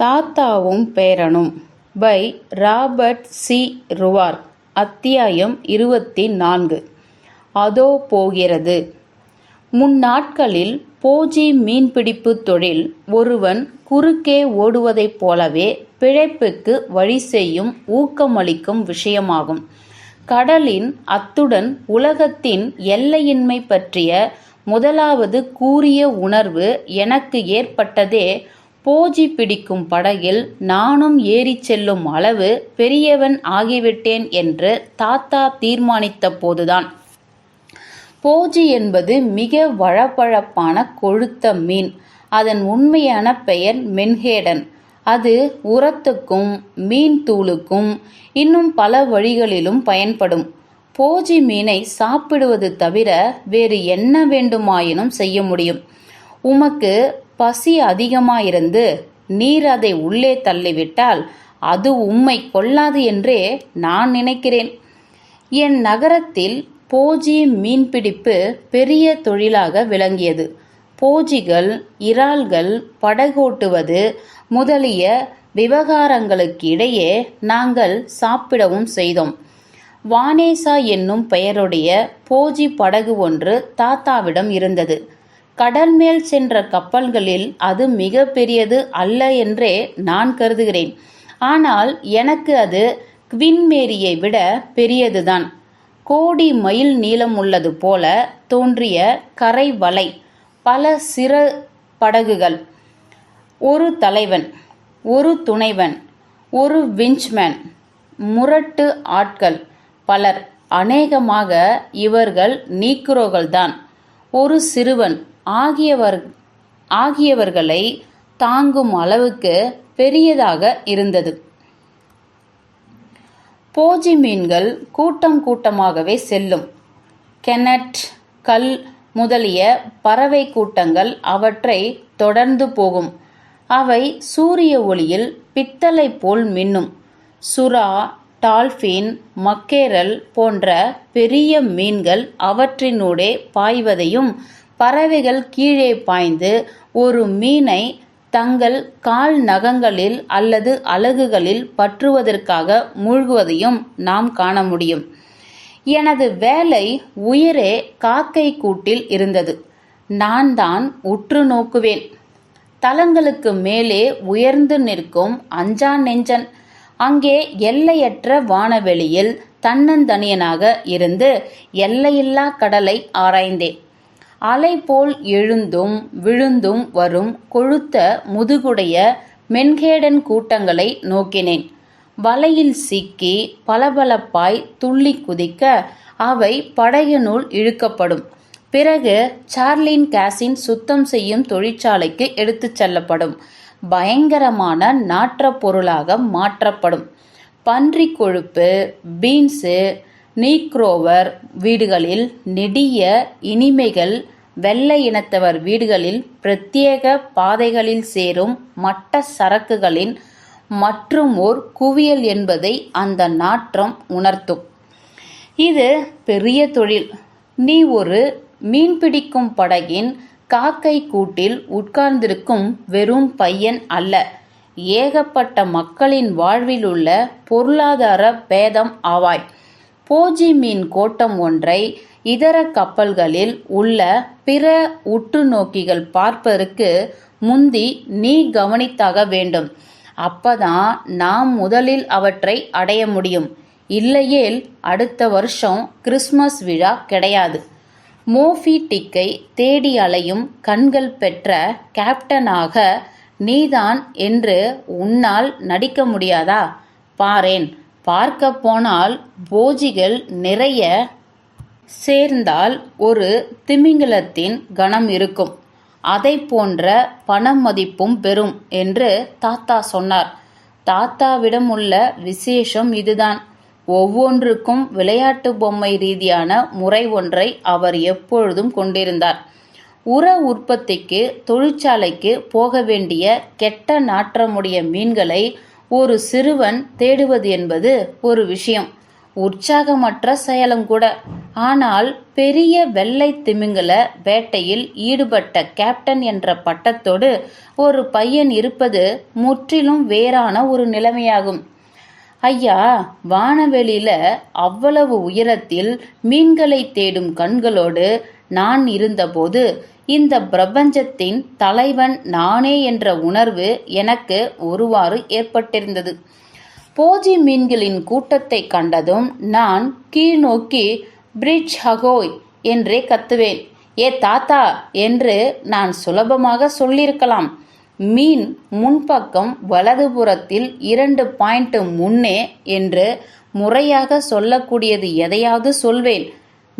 தாத்தாவும் பேரனும் by Robert C. ருவார்க் அத்தியாயம் இருபத்தி நான்கு அதோ போகிறது. முன்னாட்களில் போஜி மீன்பிடிப்பு தொழில் ஒருவன் குறுக்கே ஓடுவதைப் போலவே பிழைப்புக்கு வழி செய்யும் ஊக்கமளிக்கும் விஷயமாகும். கடலின் அத்துடன் உலகத்தின் எல்லையின்மை பற்றிய முதலாவது கூரிய உணர்வு எனக்கு ஏற்பட்டதே போஜி பிடிக்கும் படகில் நானும் ஏறிச் செல்லும் அளவு பெரியவன் ஆகிவிட்டேன் என்று தாத்தா தீர்மானித்த போதுதான். போஜி என்பது மிக வழவழப்பான கொழுத்த மீன். அதன் உண்மையான பெயர் மென்ஹேடன். அது உரத்துக்கும் மீன் தூளுக்கும் இன்னும் பல வழிகளிலும் பயன்படும். போஜி மீனை சாப்பிடுவது தவிர வேறு என்ன வேண்டுமாயினும் செய்ய முடியும். உமக்கு பசி அதிகமாயிருந்து நீர் அதை உள்ளே தள்ளிவிட்டால் அது உம்மை கொல்லாது என்றே நான் நினைக்கிறேன். என் நகரத்தில் போஜி மீன்பிடிப்பு பெரிய தொழிலாக விளங்கியது. போஜிகள் இறால்கள் படகோட்டுவது முதலிய விவகாரங்களுக்கு இடையே நாங்கள் சாப்பிடவும் செய்தோம். வானேசா என்னும் பெயருடைய போஜி படகு ஒன்று தாத்தாவிடம் இருந்தது. கடல் மேல் சென்ற கப்பல்களில் அது மிக பெரியது அல்ல என்றே நான் கருதுகிறேன். ஆனால் எனக்கு அது குவின்மேரியை விட பெரியதுதான். கோடி மைல் நீளம் உள்ளது போல தோன்றிய கரை வலை பல சிற படகுகள் ஒரு தலைவன் ஒரு துணைவன் ஒரு விஞ்ச்மேன் முரட்டு ஆட்கள் பலர் அநேகமாக இவர்கள் நீக்குரோகள்தான் ஒரு சிறுவன் ஆகியவர் ஆகியவர்களை தாங்கும் அளவுக்கு பெரியதாக இருந்தது. போஜி மீன்கள் கூட்டம் கூட்டமாகவே செல்லும். கெனட் கல் முதலிய பறவை கூட்டங்கள் அவற்றை தொடர்ந்து போகும். அவை சூரிய ஒளியில் பித்தளை போல் மின்னும். சுறா டால்பின் மக்கேரல் போன்ற பெரிய மீன்கள் அவற்றினூடே பாய்வதையும் பறவைகள் கீழே பாய்ந்து ஒரு மீனை தங்கள் கால் நகங்களில் அல்லது அலகுகளில் பற்றுவதற்காக மூழ்குவதையும் நாம் காண முடியும். எனது வேலை உயரே காக்கை கூட்டில் இருந்தது. நான் தான் உற்று நோக்குவேன். தலங்களுக்கு மேலே உயர்ந்து நிற்கும் அஞ்சா நெஞ்சன். அங்கே எல்லையற்ற வானவெளியில் தன்னந்தனியனாக இருந்து எல்லையில்லா கடலை ஆராய்ந்தேன். அலை போல் எழுந்தும் விழுந்தும் வரும் கொழுத்த முதுகுடைய மென்கேடன் கூட்டங்களை நோக்கினேன். வலையில் சிக்கி பளபளப்பாய் துள்ளி குதிக்க அவை படகினுள் இழுக்கப்படும். பிறகு சார்லின் கேஸின் சுத்தம் செய்யும் தொழிற்சாலைக்கு எடுத்துச் செல்லப்படும். பயங்கரமான நாற்றப் பொருளாக மாற்றப்படும். பன்றி கொழுப்பு பீன்ஸு நீக்ரோவர் வீடுகளில் நெடிய இனிமைகள் வெள்ளை இனத்தவர் வீடுகளில் பிரத்யேக பாதைகளில் சேரும் மட்ட சரக்குகளின் மற்றும் ஓர் குவியல் என்பதை அந்த நாற்றம் உணர்த்தும். இது பெரிய தொழில். நீ ஒரு மீன்பிடிக்கும் படகின் காக்கை கூட்டில் உட்கார்ந்திருக்கும் வெறும் பையன் அல்ல. ஏகப்பட்ட மக்களின் வாழ்விலுள்ள பொருளாதார பேதம் ஆவாய். போஜி மீன் கோட்டம் ஒன்றை இதர கப்பல்களில் உள்ள பிற உற்று நோக்கிகள் பார்ப்பதற்கு முந்தி நீ கவனித்தாக வேண்டும். அப்பதான் நாம் முதலில் அவற்றை அடைய முடியும். இல்லையேல் அடுத்த வருஷம் கிறிஸ்மஸ் விழா கிடையாது. மோஃபி டிக்கை தேடி அலையும் கண்கள் பெற்ற கேப்டனாக நீதான் என்று உன்னால் நடிக்க முடியாதா? பாரேன். பார்க்க போனால் போஜிகள் நிறைய சேர்ந்தால் ஒரு திமிங்கலத்தின் கணம் இருக்கும். அதை போன்ற பண மதிப்பும் பெறும் என்று தாத்தா சொன்னார். தாத்தாவிடம் உள்ள விசேஷம் இதுதான். ஒவ்வொன்றுக்கும் விளையாட்டு பொம்மை ரீதியான முறை ஒன்றை அவர் எப்பொழுதும் கொண்டிருந்தார். உர உற்பத்திக்கு தொழிற்சாலைக்கு போக வேண்டிய கெட்ட நாற்றமுடைய மீன்களை ஒரு சிறுவன் தேடுவது என்பது ஒரு விஷயம். உற்சாகமற்ற செயலும் கூட. ஆனால் பெரிய வெள்ளை திமிங்கல வேட்டையில் ஈடுபட்ட கேப்டன் என்ற பட்டத்தோடு ஒரு பையன் இருப்பது முற்றிலும் வேறான ஒரு நிலைமையாகும். ஐயா வானவெளியில அவ்வளவு உயரத்தில் மீன்களை தேடும் கண்களோடு நான் இருந்தபோது இந்த பிரபஞ்சத்தின் தலைவன் நானே என்ற உணர்வு எனக்கு ஒருவாறு ஏற்பட்டிருந்தது. போஜி மீன்களின் கூட்டத்தை கண்டதும் நான் கீழ்நோக்கி பிரிட்ஜ் ஹகோய் என்றே கத்துவேன். ஏ தாத்தா என்று நான் சுலபமாக சொல்லியிருக்கலாம். மீன் முன்பக்கம் வலதுபுறத்தில் இரண்டு பாயிண்ட் முன்னே என்று முறையாக சொல்லக்கூடியது எதையாவது சொல்வேன்.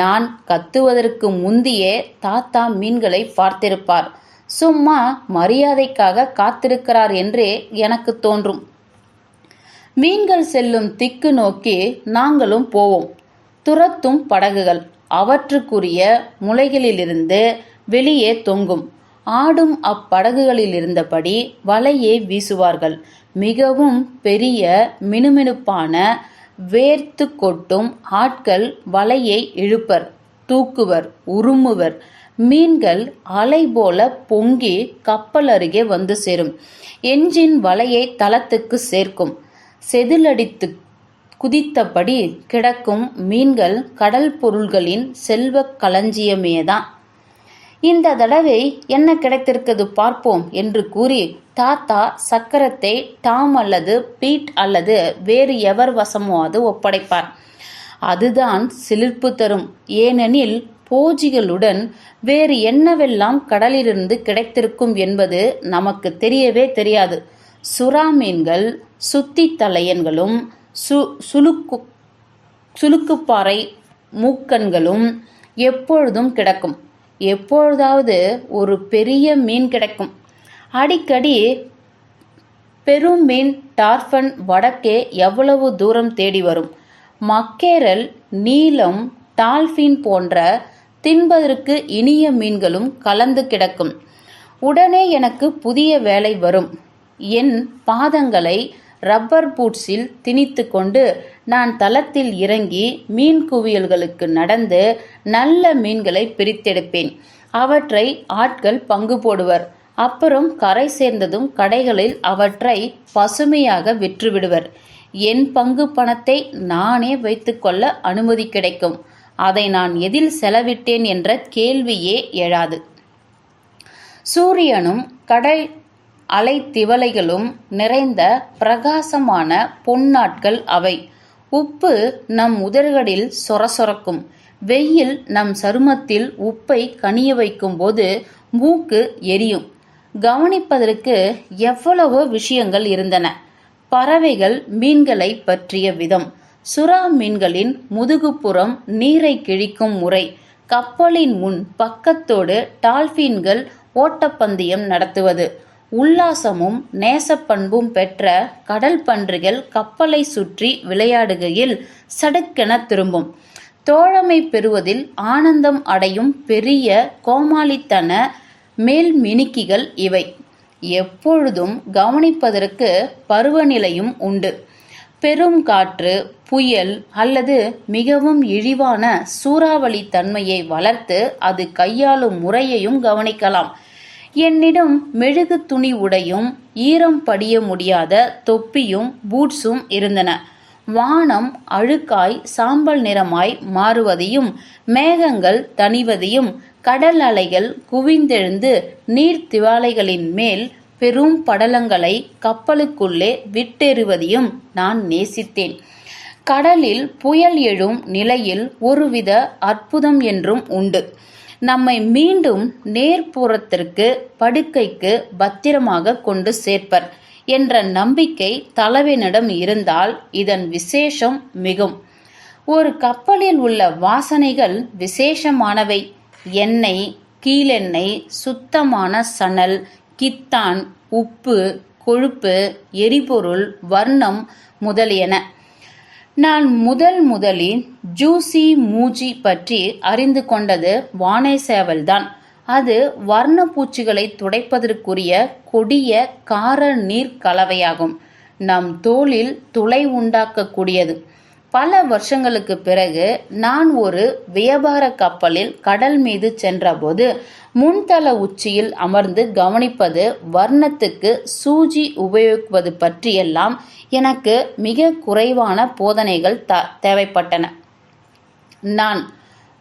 நான் கத்துவதற்கு முந்தியே தாத்தா மீன்களை பார்த்திருப்பார். சும்மா மரியாதைக்காக காத்திருக்கிறார் என்றே எனக்கு தோன்றும். மீன்கள் செல்லும் திக்கு நோக்கி நாங்களும் போவோம். துரத்தும் படகுகள் அவற்றுக்குரிய முளைகளிலிருந்து வெளியே தொங்கும். ஆடும் அப்படகுகளில் இருந்தபடி வலையை வீசுவார்கள். மிகவும் பெரிய மினுமினுப்பான வேர்த்து கொட்டும் ஆட்கள் வலையை இழுப்பர் தூக்குவர் உருமுவர் மீன்கள் அலை போல பொங்கி கப்பல் அருகே வந்து சேரும். எஞ்சின் வலையை தளத்துக்கு சேர்க்கும். செதிலடித்து குதித்தபடி கிடக்கும் மீன்கள் கடல் பொருள்களின் செல்வக் களஞ்சியமேதான். இந்த தடவை என்ன கிடைத்திருக்கிறது பார்ப்போம் என்று கூறி தாத்தா சக்கரத்தை டாம் அல்லது பீட் அல்லது வேறு எவர் வசமாவது ஒப்படைப்பார். அதுதான் சிலிர்ப்பு தரும். ஏனெனில் போஜிகளுடன் வேறு என்னவெல்லாம் கடலிலிருந்து கிடைத்திருக்கும் என்பது நமக்கு தெரியவே தெரியாது. சுறா மீன்கள் சுத்தி தலையன்களும் சு சுலுக்கு சுளுக்குப்பாறை மூக்கன்களும் எப்பொழுதும் கிடக்கும். எப்பொழுதாவது ஒரு பெரிய மீன் கிடைக்கும். அடிக்கடி பெரும் மீன் டார்ஃபன் வடக்கே எவ்வளவு தூரம் தேடி வரும்? மக்கேரல் நீலம் டால்ஃபின் போன்ற தின்பதற்கு இனிய மீன்களும் கலந்து கிடக்கும். உடனே எனக்கு புதிய வேலை வரும். என் பாதங்களை ரப்பர் பூட்ஸில் திணித்து கொண்டு நான் தளத்தில் இறங்கி மீன் குவியல்களுக்கு நடந்து நல்ல மீன்களை பிரித்தெடுப்பேன். அவற்றை ஆட்கள் பங்கு போடுவர். அப்புறம் கரை சேர்ந்ததும் கடைகளில் அவற்றை பசுமையாக விற்றுவிடுவர். என் பங்கு பணத்தை நானே வைத்துக்கொள்ள அனுமதி கிடைக்கும். அதை நான் எதில் செலவிட்டேன் என்ற கேள்வியே எழாது. சூரியனும் கடல் அலை திவலைகளும் நிறைந்த பிரகாசமான பொன்னாட்கள் அவை. உப்பு நம் உதடுகளில் சொரசொரக்கும். வெயில் நம் சருமத்தில் உப்பை கனிய வைக்கும்போது மூக்கு எரியும். கவனிப்பதற்கு எவ்வளவோ விஷயங்கள் இருந்தன. பறவைகள் மீன்களை பற்றிய விதம். சுறா மீன்களின் முதுகுப்புறம் நீரை கிழிக்கும் முறை. கப்பலின் முன் பக்கத்தோடு டால்ஃபீன்கள் ஓட்டப்பந்தயம் நடத்துவது. உல்லாசமும் நேசப்பண்பும் பெற்ற கடல் பன்றிகள் கப்பலை சுற்றி விளையாடுகையில் சடுக்கென திரும்பும். தோழமை பெறுவதில் ஆனந்தம் அடையும் பெரிய கோமாளித்தன மேல் மினுக்கிகள் இவை. எப்பொழுதும் கவனிப்பதற்கு பருவநிலையும் உண்டு. பெரும் காற்று புயல் அல்லது மிகவும் இழிவான சூறாவளி தன்மையை வளர்த்து அது கையாளும் முறையையும் கவனிக்கலாம். என்னிடம் மெழுகு துணி உடையும் ஈரம் படிய முடியாத தொப்பியும் பூட்ஸும் இருந்தன. வானம் அழுக்காய் சாம்பல் நிறமாய் மாறுவதையும் மேகங்கள் தணிவதையும் கடல் அலைகள் குவிந்தெழுந்து நீர் திவாலைகளின் மேல் பெரும் படலங்களை கப்பலுக்குள்ளே விட்டெறிவதையும் நான் நேசித்தேன். கடலில் புயல் எழும் நிலையில் ஒருவித அற்புதம் என்றும் உண்டு. நம்மை மீண்டும் நேர்ப்புறத்திற்கு படுக்கைக்கு பத்திரமாக கொண்டு சேர்ப்பர் என்ற நம்பிக்கை தலைவனிடம் இருந்தால் இதன் விசேஷம் மிகும். ஒரு கப்பலில் உள்ள வாசனைகள் விசேஷமானவை. எண்ணெய் கீழெண்ணெய் சுத்தமான சணல் கித்தான் உப்பு கொழுப்பு எரிபொருள் வர்ணம் முதலியன. நான் முதல் முதலில் ஜூசி மூஜி பற்றி அறிந்து கொண்டது வானேசேவல்தான் அது வர்ணப்பூச்சிகளை துடைப்பதற்குரிய கொடிய கார நீர் கலவையாகும். நம் தோளில் துளை உண்டாக்கக்கூடியது. பல வருஷங்களுக்கு பிறகு நான் ஒரு வியாபார கப்பலில் கடல் மீது சென்றபோது முன்தள உச்சியில் அமர்ந்து கவனிப்பது வர்ணத்துக்கு சூஜி உபயோகிப்பது பற்றியெல்லாம் எனக்கு மிக குறைவான போதனைகள் த தேவைப்பட்டன. நான்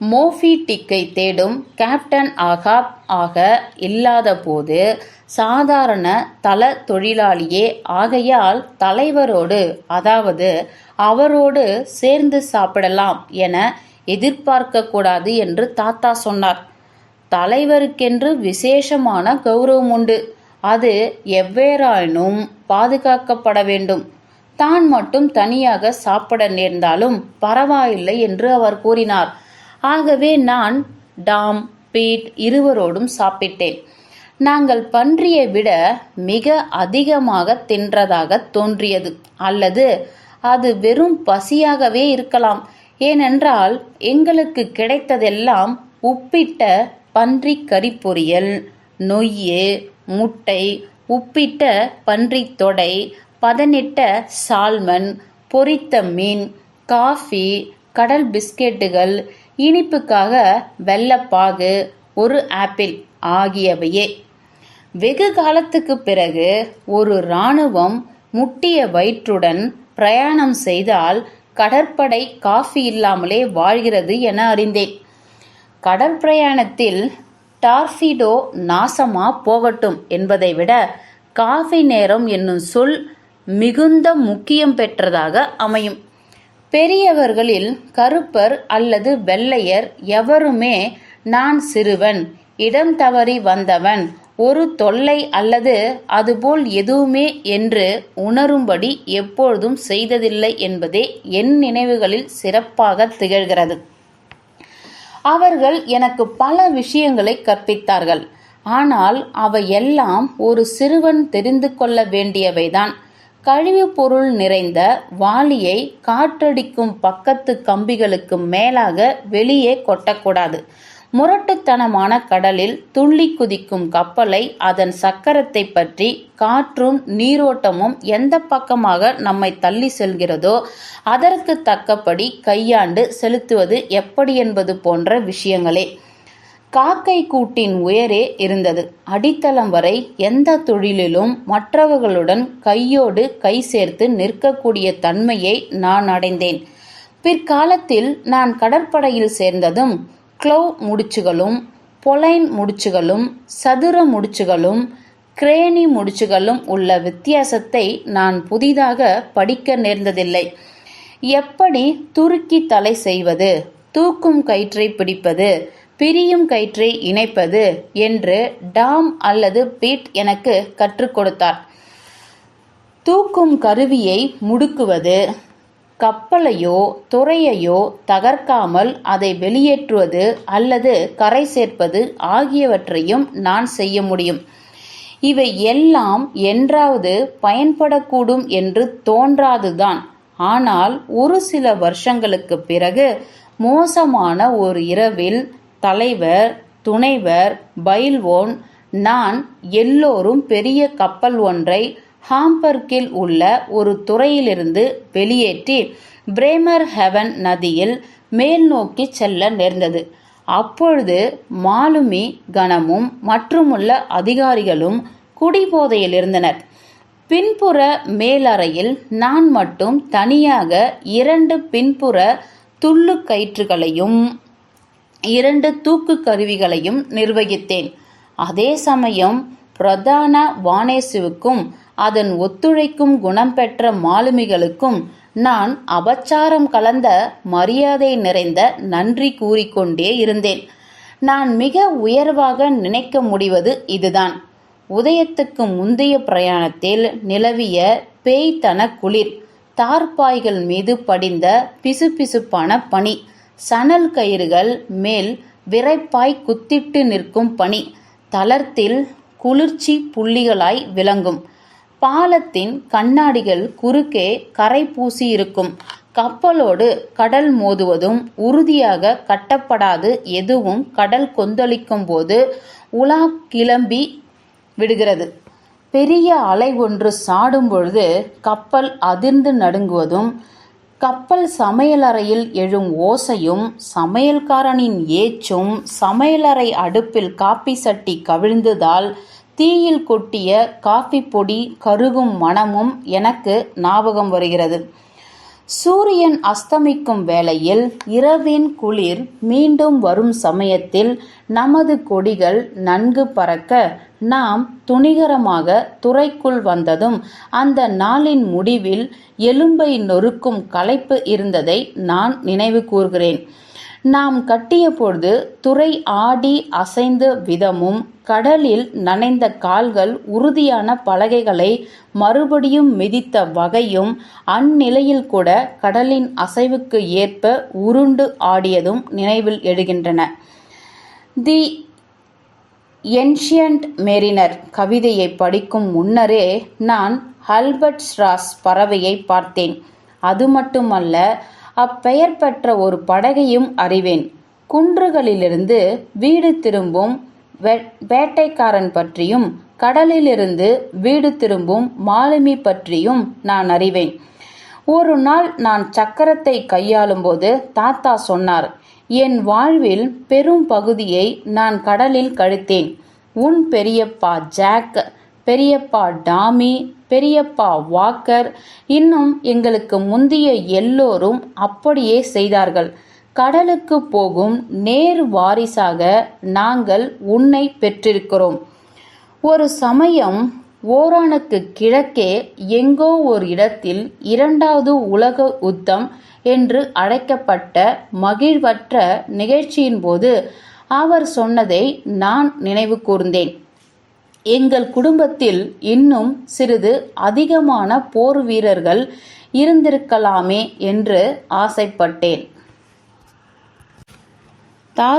மோஃபி டிக்கை தேடும் கேப்டன் ஆகாப் ஆக இல்லாதபோது சாதாரண தல தொழிலாளியே ஆகையால் தலைவரோடு அதாவது அவரோடு சேர்ந்து சாப்பிடலாம் என எதிர்பார்க்கக்கூடாது என்று தாத்தா சொன்னார். தலைவருக்கென்று விசேஷமான கௌரவம் உண்டு. அது எவ்வேறாயினும் பாதுகாக்கப்பட வேண்டும். தான் மட்டும் தனியாக சாப்பிட நேர்ந்தாலும் பரவாயில்லை என்று அவர் கூறினார். ஆகவே நான் டாம் பீட் இருவரோடும் சாப்பிட்டேன். நாங்கள் பன்றியை விட மிக அதிகமாக தின்றதாக தோன்றியது. அல்லது அது வெறும் பசியாகவே இருக்கலாம். ஏனென்றால் எங்களுக்கு கிடைத்ததெல்லாம் உப்பிட்ட பன்றி கறி பொரியல் நொய்யு முட்டை உப்பிட்ட பன்றி தொடை பதனிட்ட சால்மன் பொரித்த மீன் காஃபி கடல் பிஸ்கெட்டுகள் இனிப்புக்காக வெள்ளப்பாகு ஒரு ஆப்பிள் ஆகியவையே. வெகு காலத்துக்கு பிறகு ஒரு இராணுவம் முட்டிய வயிற்றுடன் பிரயாணம் செய்தால் கடற்படை காஃபி இல்லாமலே வாழ்கிறது என அறிந்தேன். கடல் பிரயாணத்தில் டார்ஃபிடோ நாசமா போகட்டும் என்பதை விட காஃபி நேரம் என்னும் சொல் மிகுந்த முக்கியம் பெற்றதாக அமையும். பெரியவர்களில் கருப்பர் அல்லது வெள்ளையர் எவருமே நான் சிறுவன் இடம் தவறி வந்தவன் ஒரு தொல்லை அல்லது அதுபோல் எதுவுமே என்று உணரும்படி எப்பொழுதும் செய்ததில்லை என்பதே என் நினைவுகளில் சிறப்பாக திகழ்கிறது. அவர்கள் எனக்கு பல விஷயங்களை கற்பித்தார்கள். ஆனால் அவை எல்லாம் ஒரு சிறுவன் தெரிந்து கொள்ள வேண்டியவைதான். கழிவுப் பொருள் நிறைந்த வாளியை காற்றடிக்கும் பக்கத்து கம்பிகளுக்கு மேலாக வெளியே கொட்டக்கூடாது. முரட்டுத்தனமான கடலில் துள்ளி குதிக்கும் கப்பலை அதன் சக்கரத்தை பற்றி காற்றும் நீரோட்டமும் எந்த பக்கமாக நம்மை தள்ளி செல்கிறதோ அதற்கு தக்கபடி கையாண்டு செலுத்துவது எப்படி என்பது போன்ற விஷயங்களே. காக்கை கூட்டின் உயரே இருந்தது. அடித்தளம் வரை எந்த தொழிலிலும் மற்றவர்களுடன் கையோடு கை சேர்த்து நிற்கக்கூடிய தன்மையை நான் அடைந்தேன். பிற்காலத்தில் நான் கடற்படையில் சேர்ந்ததும் க்ளோவ் முடிச்சுகளும் பொலைன் முடிச்சுகளும் சதுர முடிச்சுகளும் கிரேனி முடிச்சுகளும் உள்ள வித்தியாசத்தை நான் புதிதாக படிக்க நேர்ந்ததில்லை. எப்படி துருக்கி தலை செய்வது தூக்கும் கயிற்றை பிடிப்பது பிரியும் கயிற்றை இணைப்பது என்று டாம் அல்லது பீட் எனக்கு கற்றுக் கொடுத்தார். தூக்கும் கருவியை முடுக்குவது கப்பலையோ துறையையோ தகர்க்காமல் அதை வெளியேற்றுவது அல்லது கரை சேர்ப்பது ஆகியவற்றையும் நான் செய்ய முடியும். இவை எல்லாம் என்றாவது பயன்படக்கூடும் என்று தோன்றாதுதான். ஆனால் ஒரு சில வருஷங்களுக்கு பிறகு மோசமான ஒரு இரவில் தலைவர் துணைவர் பைல்வோன் நான் எல்லோரும் பெரிய கப்பல் ஒன்றை ஹாம்பர்க்கில் உள்ள ஒரு துறையிலிருந்து வெளியேற்றி பிரேமர் ஹெவன் நதியில் மேல் நோக்கி செல்ல நேர்ந்தது. அப்பொழுது மாலுமி கணமும் மற்றுமுள்ள அதிகாரிகளும் குடிபோதையில் இருந்தனர். பின்புற மேலறையில் நான் மட்டும் தனியாக இரண்டு பின்புற துள்ளு கயிற்றுகளையும் இரண்டு தூக்கு கருவிகளையும் நிர்வகித்தேன். அதே சமயம் பிரதான வானேசுவுக்கும் அதன் ஒத்துழைக்கும் குணம் பெற்ற மாலுமிகளுக்கும் நான் அபச்சாரம் கலந்த மரியாதை நிறைந்த நன்றி கூறிக்கொண்டே இருந்தேன். நான் மிக உயர்வாக நினைக்க முடிவது இதுதான். உதயத்துக்கு முந்தைய பிரயாணத்தில் நிலவிய பேய்த்தன குளிர் தார்பாய்கள் மீது படிந்த பிசுபிசுப்பான பனி சணல் கயிறுகள் மேல் விரைப்பாய் குத்திட்டு நிற்கும் பனி தளர்த்தில் குளிர்ச்சி புள்ளிகளாய் விளங்கும். பாலத்தின் கண்ணாடிகள் குறுக்கே கரை பூசியிருக்கும். கப்பலோடு கடல் மோதுவதும் உறுதியாக கட்டப்படாது எதுவும் கடல் கொந்தளிக்கும் போது உலா கிளம்பி விடுகிறது. பெரிய அலை ஒன்று சாடும் பொழுது கப்பல் அதிர்ந்து நடுங்குவதும் கப்பல் சமையலறையில் எழும் ஓசையும் சமையல்காரனின் ஏச்சும் சமையலறை அடுப்பில் காப்பி சட்டி கவிழ்ந்ததால் தீயில் கொட்டிய காஃபி பொடி கருகும் மணமும் எனக்கு ஞாபகம் வருகிறது. சூரியன் அஸ்தமிக்கும் வேளையில் இரவின் குளிர் மீண்டும் வரும் சமயத்தில் நமது கொடிகள் நன்கு பறக்க நாம் துணிகரமாக துறைக்குள் வந்ததும் அந்த நாளின் முடிவில் எலும்பை நொறுக்கும் களைப்பு இருந்ததை நான் நினைவு கூர்கிறேன். நாம் கட்டிய பொழுது துறை ஆடி அசைந்த விதமும் கடலில் நனைந்த கால்கள் உறுதியான பலகைகளை மறுபடியும் மிதித்த வகையும் அந்நிலையில் கூட கடலின் அசைவுக்கு ஏற்ப உருண்டு ஆடியதும் நினைவில் எழுகின்றன. தி என்ஷியன்ட் மெரினர் கவிதையை படிக்கும் முன்னரே நான் ஹல்பர்ட் ஸ்ராஸ் பறவையை பார்த்தேன். அது மட்டுமல்ல அப்பெயர் பெற்ற ஒரு படகையும் அறிவேன். குன்றுகளிலிருந்து வீடு திரும்பும் வேட்டைக்காரன் பற்றியும் கடலிலிருந்து வீடு திரும்பும் மாலுமி பற்றியும் நான் அறிவேன். ஒரு நாள் நான் சக்கரத்தை கையாளும்போது தாத்தா சொன்னார் என் வாழ்வில் பெரும் பகுதியை நான் கடலில் கழித்தேன். உன் பெரியப்பா ஜாக் பெரியப்பா டாமி பெரியப்பா வாக்கர் இன்னும் எங்களுக்கு முந்திய எல்லோரும் அப்படியே செய்தார்கள். கடலுக்கு போகும் நேர் வாரிசாக நாங்கள் உன்னை பெற்றிருக்கிறோம். ஒரு சமயம் ஓரானுக்கு கிழக்கே எங்கோ ஒரு இடத்தில் இரண்டாவது உலக யுத்தம் என்று அழைக்கப்பட்ட மகிழ்வற்ற நிகழ்ச்சியின் போது அவர் சொன்னதை நான் நினைவு கூர்ந்தேன். எங்கள் குடும்பத்தில் இன்னும் சிறிது அதிகமான போர் வீரர்கள் இருந்திருக்கலாமே என்று ஆசைப்பட்டேன். தாத்தா